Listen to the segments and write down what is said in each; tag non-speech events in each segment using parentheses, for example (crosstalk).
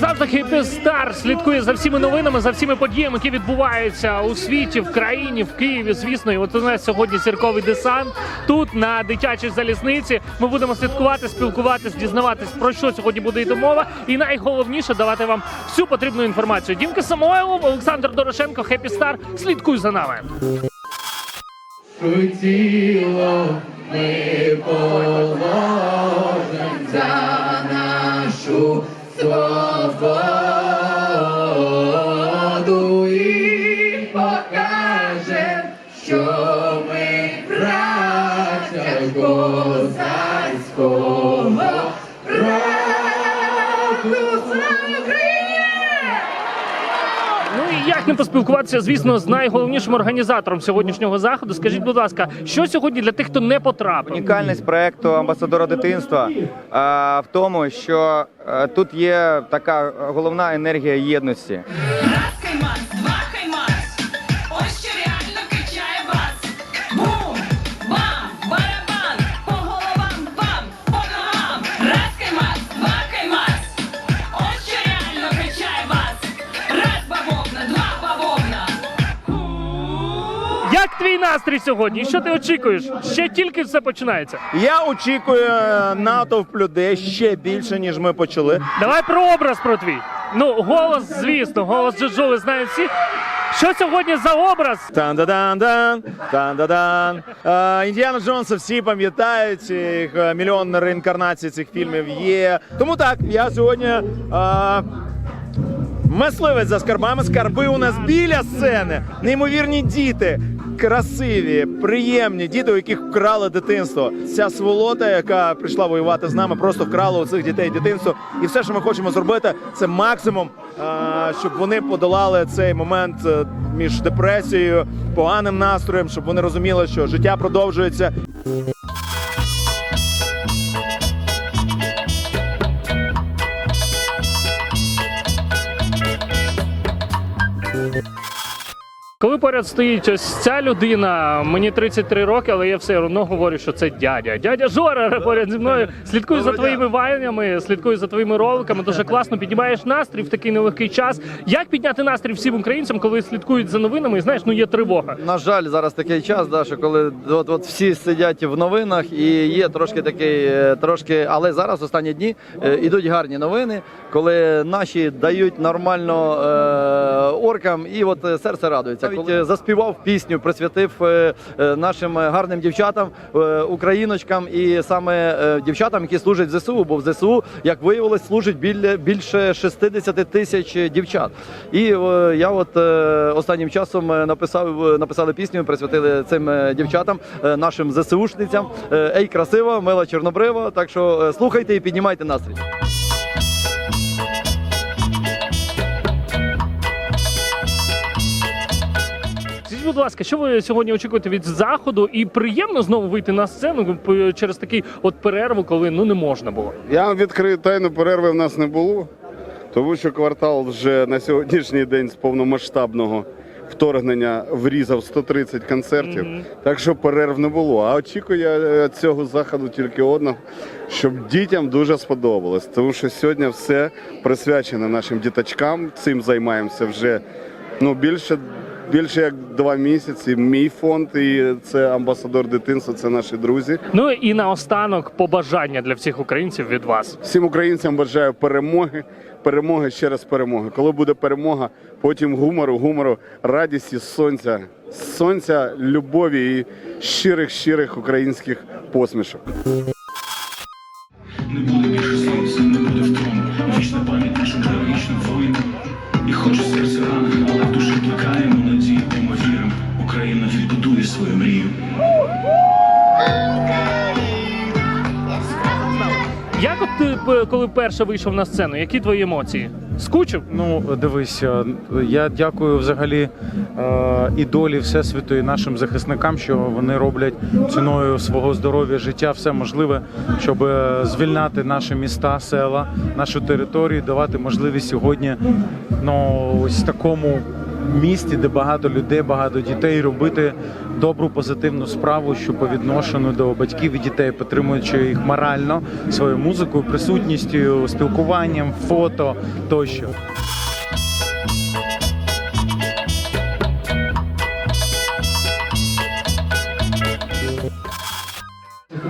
Як завжди, Happy Star слідкує за всіми новинами, за всіми подіями, які відбуваються у світі, в країні, в Києві. Звісно, і от у нас сьогодні зірковий десант. Тут на дитячій залізниці ми будемо слідкувати, спілкуватись, дізнаватись про що сьогодні буде йти мова. І найголовніше давати вам всю потрібну інформацію. Дімка Самойлов, Олександр Дорошенко, Happy Star. Слідкуй за нами. Тіло ми положим за нашу свободу і покажем, що ми праця козацького роду. за Україні! Ну і як не поспілкуватися, звісно, з найголовнішим організатором сьогоднішнього заходу. Скажіть, будь ласка, що сьогодні для тих, хто не потрапив? Унікальність проекту амбасадора дитинства а, в тому, що а, тут є така головна енергія єдності. Раз Як твій настрій сьогодні? І Що ти очікуєш? Ще тільки все починається. Я очікую е, натовп людей ще більше, ніж ми почали. Давай про образ про твій. Ну, голос, звісно, голос Джоджоли знають всі. Що сьогодні за образ? Тан-да-дан-дан, тан-да-дан. Е, Індіана Джонса всі пам'ятають, їх е, мільйон реінкарнацій цих фільмів є. Тому так, я сьогодні. Е, Мисливець за скарбами. Скарби у нас біля сцени. Неймовірні діти, красиві, приємні діти, у яких вкрали дитинство. Ця сволота, яка прийшла воювати з нами, просто вкрала у цих дітей дитинство. І все, що ми хочемо зробити, це максимум, щоб вони подолали цей момент е, між депресією, поганим настроєм, щоб вони розуміли, що життя продовжується. Коли поряд стоїть ось ця людина, мені 33 роки, але я все одно говорю, що це дядя. Дядя Жора поряд зі мною. Слідкую за твоїми вайнями, слідкую за твоїми роликами. Дуже класно піднімаєш настрій в такий нелегкий час. Як підняти настрій всім українцям, коли слідкують за новинами? І знаєш, ну є тривога. На жаль, зараз такий час, да, що коли от, от всі сидять в новинах і є трошки такий, е, трошки, але зараз останні дні е, ідуть гарні новини, коли наші дають нормально е, оркам, і от е, серце радується. Навіть е, заспівав пісню, присвятив е, е, нашим гарним дівчатам, україночкам і саме дівчатам, які служать в ЗСУ, бо в ЗСУ, як виявилось, служить більше 60 тисяч дівчат. І я от останнім часом написав написали пісню, присвятили цим дівчатам, нашим ЗСУшницям. Ей, красива, мила чорнобрива. Так що слухайте і піднімайте настрій. Скажіть, будь ласка, що ви сьогодні очікуєте від заходу? І приємно знову вийти на сцену через такий от перерву, коли ну не можна було. Я вам відкрию тайну, перерви в нас не було, тому що квартал вже на сьогоднішній день з повномасштабного вторгнення врізав 130 концертів, так що перерв не було. А очікую я е, цього заходу тільки одного, щоб дітям дуже сподобалось, тому що сьогодні все присвячено нашим діточкам. Цим займаємося вже ну, більше. Більше як два місяці. Мій фонд і це амбасадор дитинства, це наші друзі. Ну і наостанок побажання для всіх українців від вас. Всім українцям бажаю перемоги, перемоги ще раз перемоги. Коли буде перемога, потім гумору, гумору, радісті, сонця, сонця, любові і щирих, щирих українських посмішок. П- коли перше вийшов на сцену? Які твої емоції? Скучив? Ну, дивись, е, я дякую взагалі е, і долі Всесвіту і нашим захисникам, що вони роблять ціною свого здоров'я, життя, все можливе, щоб е, звільняти наші міста, села, нашу територію, давати можливість сьогодні ну, ось такому місті, де багато людей, багато дітей, робити добру позитивну справу, що по відношенню до батьків і дітей, підтримуючи їх морально своєю музикою, присутністю, спілкуванням, фото тощо.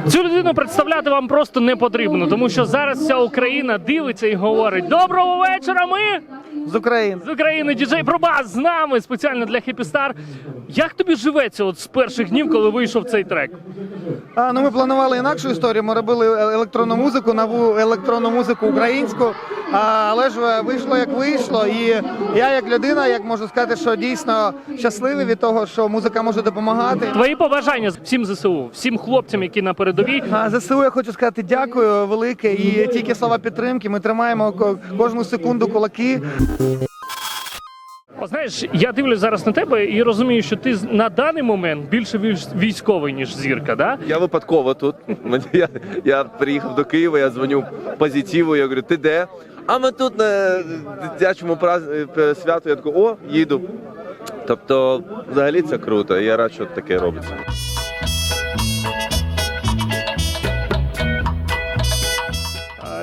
Цю людину представляти вам просто не потрібно, тому що зараз вся Україна дивиться і говорить: Доброго вечора! Ми З України. з України діджей Пробас з нами спеціально для хіпістар. Як тобі живеться от з перших днів, коли вийшов цей трек? А, ну ми планували інакшу історію. Ми робили е- електронну музику, нову електронну музику українську. Але ж е, вийшло як вийшло. І я, як людина, як можу сказати, що дійсно щасливий від того, що музика може допомагати. Твої побажання всім ЗСУ, всім хлопцям, які на передовій. А ЗСУ я хочу сказати дякую велике і тільки слова підтримки. Ми тримаємо ко- кожну секунду кулаки. О, Знаєш, я дивлюсь зараз на тебе і розумію, що ти на даний момент більше військ- військовий, ніж зірка, да? Я випадково тут. Я, я приїхав до Києва, я дзвоню позитиву, я говорю, ти де? А ми тут на дитячому праз- свято святу. Я такий, о, їду. Тобто, взагалі це круто. Я рад, що таке робиться.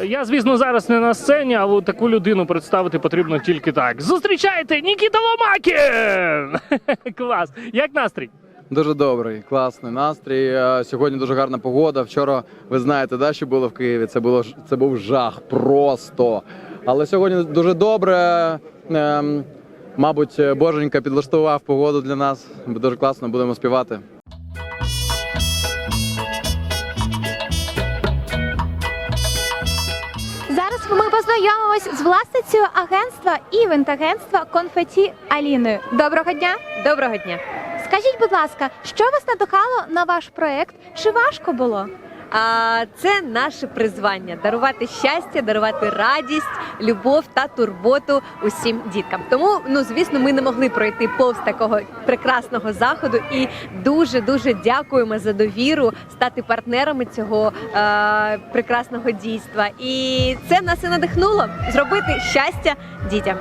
Я, звісно, зараз не на сцені, але таку людину представити потрібно тільки так. Зустрічайте Нікіта Ломакін! (laughs) Клас! Як настрій? Дуже добрий, класний настрій. Е, Сьогодні дуже гарна погода. Вчора ви знаєте, да, що було в Києві. Це було це був жах просто. Але сьогодні дуже добре. Ем, Мабуть, Боженька підлаштував погоду для нас. Дуже класно, будемо співати. Познайомимось з власницею агентства івент-агентства Конфеті Аліною. Доброго дня! Доброго дня. Скажіть, будь ласка, що вас надихало на ваш проект? Чи важко було? А це наше призвання дарувати щастя, дарувати радість, любов та турботу усім діткам. Тому, ну звісно, ми не могли пройти повз такого прекрасного заходу і дуже дуже дякуємо за довіру стати партнерами цього е- прекрасного дійства. І це нас і надихнуло зробити щастя дітям.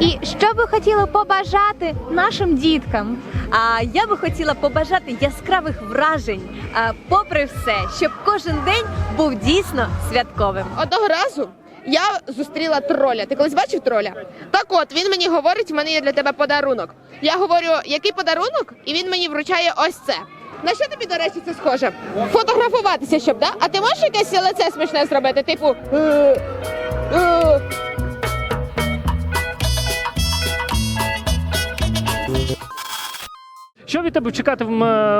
І що ви хотіли побажати нашим діткам? А я би хотіла побажати яскравих вражень, а, попри все, щоб кожен день був дійсно святковим. Одного разу я зустріла троля. Ти колись бачив троля? Так от він мені говорить, в мене є для тебе подарунок. Я говорю, який подарунок? І він мені вручає ось це. На що тобі, до речі, це схоже? Фотографуватися, щоб, да? А ти можеш якесь лице смішне зробити? Типу. Що від тебе чекати в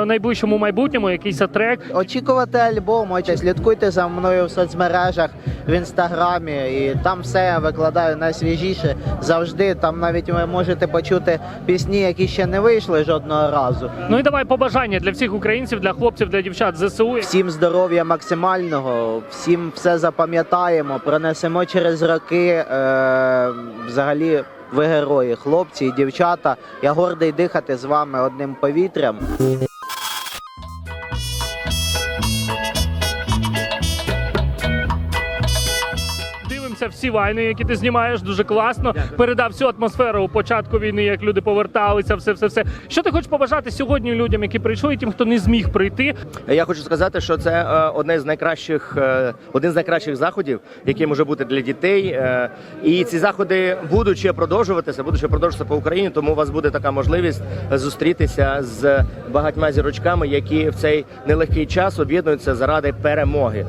найближчому майбутньому? Якийсь трек? Очікувати альбом, ось слідкуйте за мною в соцмережах в інстаграмі, і там все я викладаю найсвіжіше. Завжди там навіть ви можете почути пісні, які ще не вийшли жодного разу. Ну і давай побажання для всіх українців, для хлопців, для дівчат ЗСУ. Всім здоров'я максимального, всім все запам'ятаємо, пронесемо через роки. Е, взагалі, ви герої, хлопці і дівчата. Я гордий дихати з вами одним повітрям. Всі вайни, які ти знімаєш, дуже класно. Передав всю атмосферу у початку війни, як люди поверталися, все, все, все. Що ти хочеш побажати сьогодні людям, які прийшли, і тим, хто не зміг прийти? Я хочу сказати, що це е, одне з найкращих, е, один з найкращих заходів, який може бути для дітей. Е, І ці заходи будуть ще продовжуватися, будуть ще продовжуватися по Україні. Тому у вас буде така можливість зустрітися з багатьма зірочками, які в цей нелегкий час об'єднуються заради перемоги.